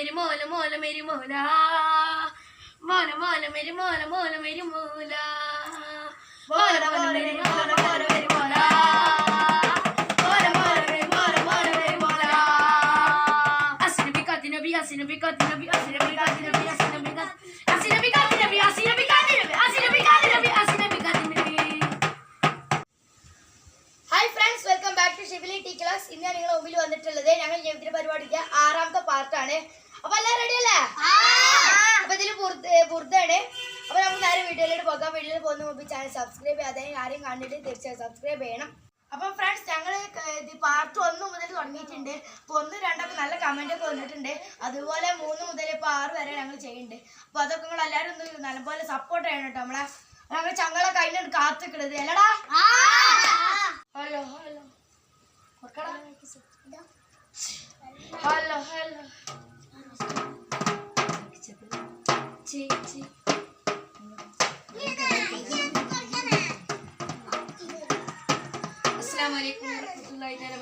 Mary മോല മോല മേരി മോല. മോല മോല മേരി മോല മോല മേരി മോല. Hi friends welcome back to ഷിബിലിറ്റി class ഇന്ന് ഞാൻ നിങ്ങളുടെ മുമ്പിൽ വന്നിട്ടുള്ളത് ഞങ്ങൾ ജീവിത പരിപാടിക്ക് ആറാമത്തെ പാർട്ടാണ് അപ്പൊ എല്ലാം റെഡി അല്ലേ? അപ്പൊ ഇതിൽ പുറത്താണ്. അപ്പൊ നമുക്ക് നേരെ വീഡിയോയിലോട്ട് പോകാം. വീഡിയോയിൽ പോകുന്ന മുമ്പ് ചാനൽ സബ്സ്ക്രൈബ് ചെയ്യാതെ ആരെയും കണ്ടിട്ട് തീർച്ചയായും സബ്സ്ക്രൈബ് ചെയ്യണം. അപ്പൊ ഫ്രണ്ട്സ് ഞങ്ങൾ പാർട്ട് ഒന്ന് മുതൽ തുടങ്ങിയിട്ടുണ്ട്. അപ്പൊ ഒന്ന് രണ്ടൊക്കെ നല്ല കമന്റ് ഒക്കെ വന്നിട്ടുണ്ട്. അതുപോലെ മൂന്ന് മുതൽ ഇപ്പൊ ആറ് വരെ ഞങ്ങൾ ചെയ്യുന്നുണ്ട്. അപ്പൊ അതൊക്കെ നിങ്ങൾ എല്ലാവരും ഒന്ന് നല്ലപോലെ സപ്പോർട്ട് ചെയ്യണം കേട്ടോ നമ്മളെ. ഞങ്ങൾ ചങ്ങളെ കഴിഞ്ഞിട്ട് കാത്തിക്കണത്. അല്ലടാ. Hello hello. Hello hello. ചേച്ചി അസ്സലാമു അലൈക്കും വറഹ്മത്തുള്ളാഹി തആല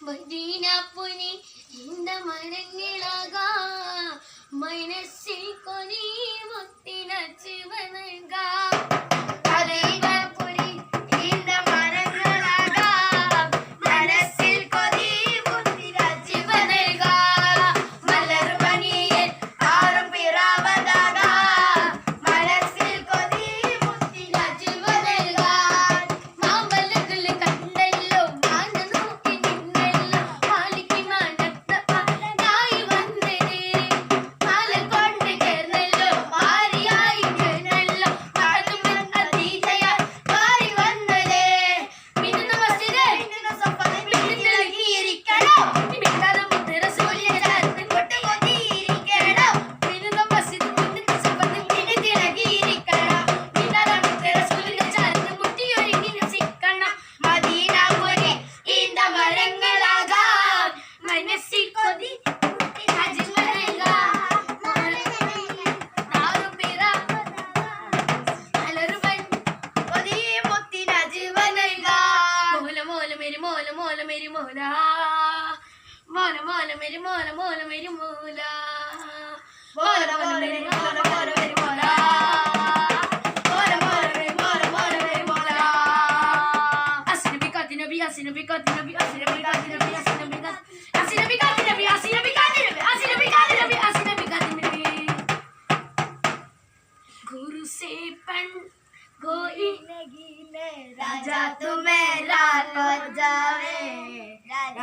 മദീനപ്പുനി ഇന്ത മരങ്ങളാകാ മനസ്സിൽ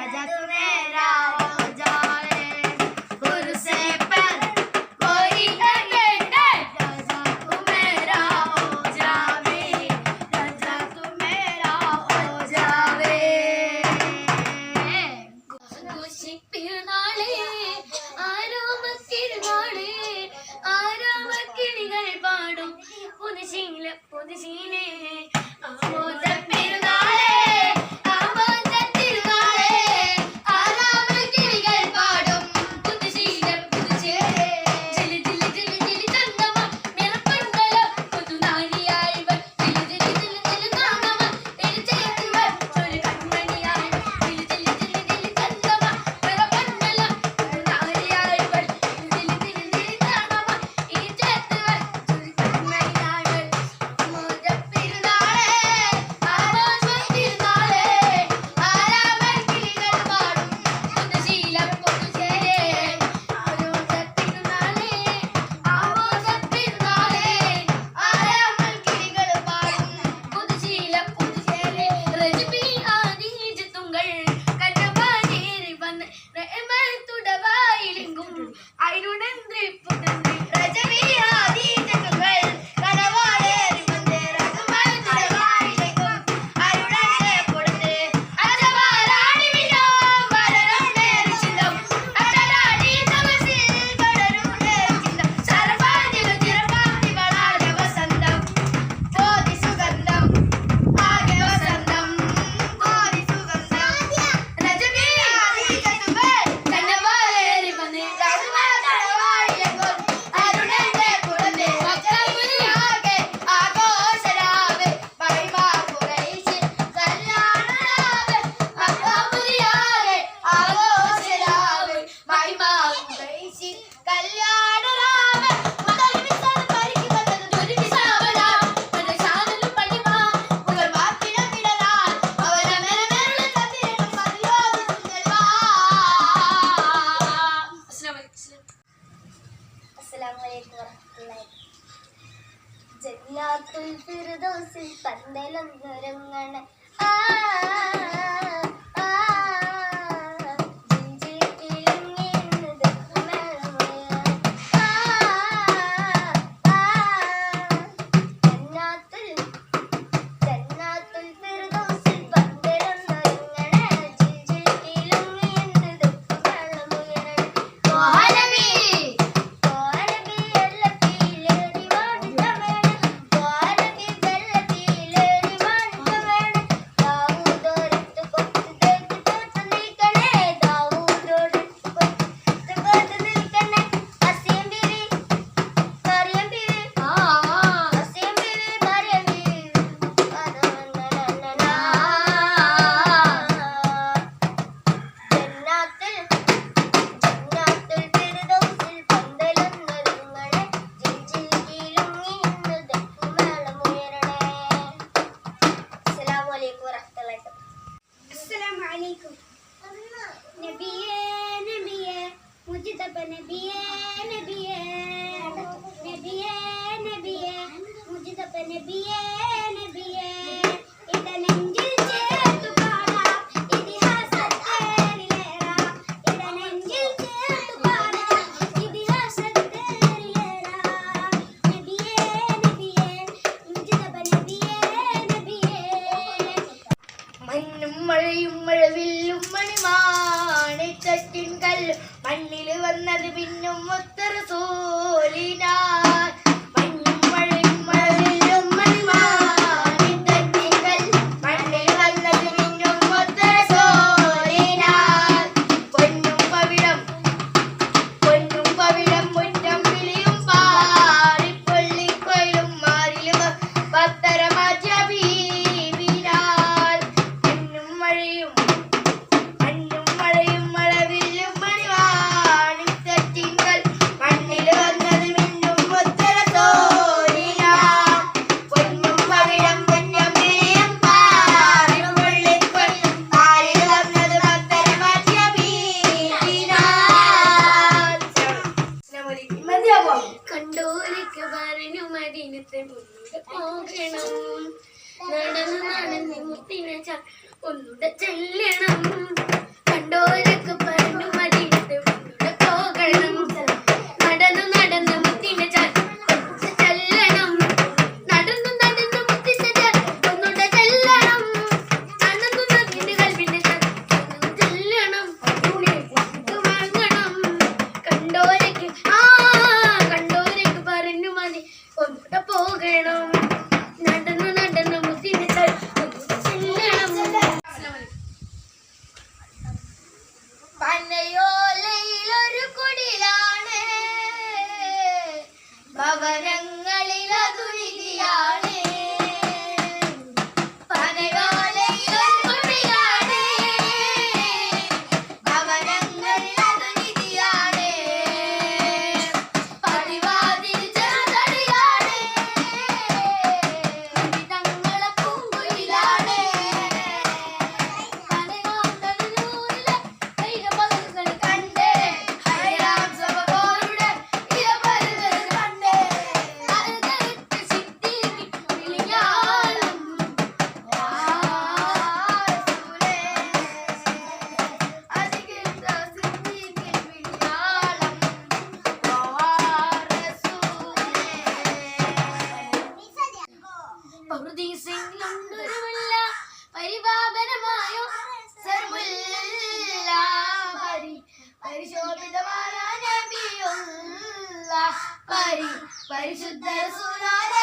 রাজা അരുമത്തുടവായിലെങ്കും അരുണന്തിൽ പുതന്തിൽ പറുദീസിലൊണ്ടൊരുമല്ല പരിപാപനമായോ? സർമുല്ല പരി പരിശോഭിതമായ നബിയുള്ള പരി പരിശുദ്ധ റസൂലായ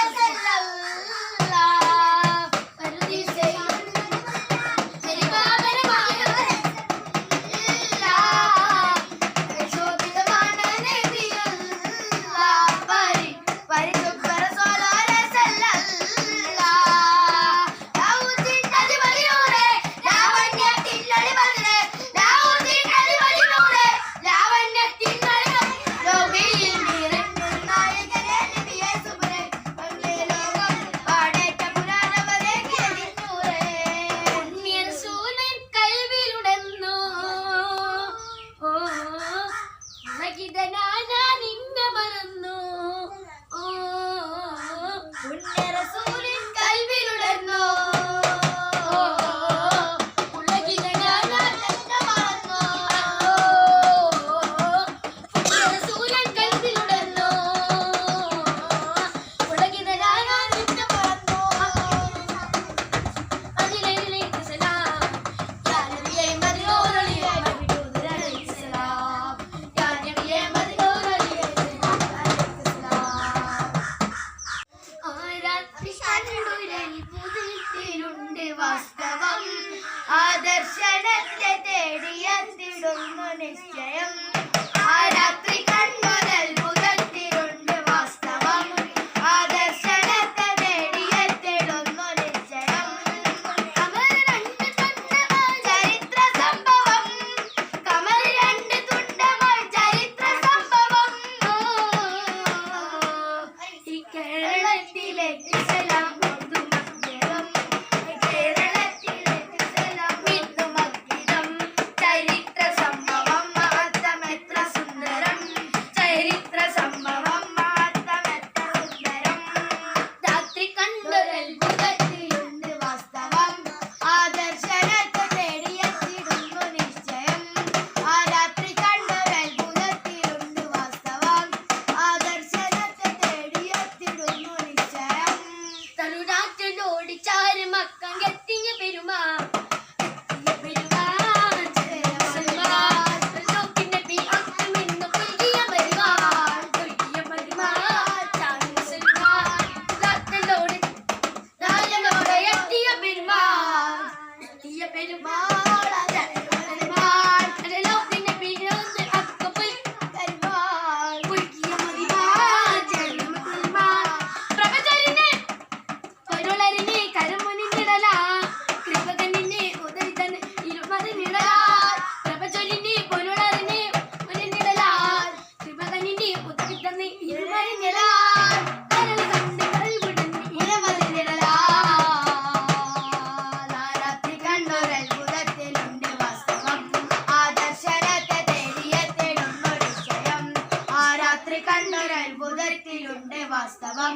ജീവിതത്തിലുണ്ട് വാസ്തവം.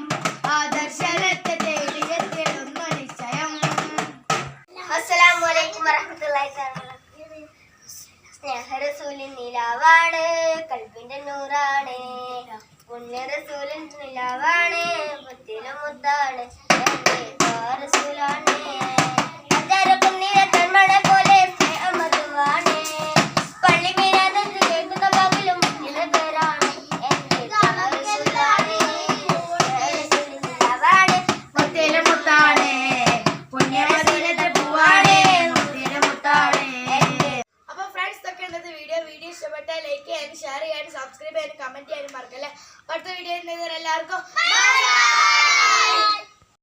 ആദർശനത്തെ തേടിയെത്തിടുന്ന നിലാവാണ് കൽബിന്റെ നൂറാണ്. പുണ്യരസൂലിൻ നിലാവാണ് മുത്താണ്. റസൂലാണ്.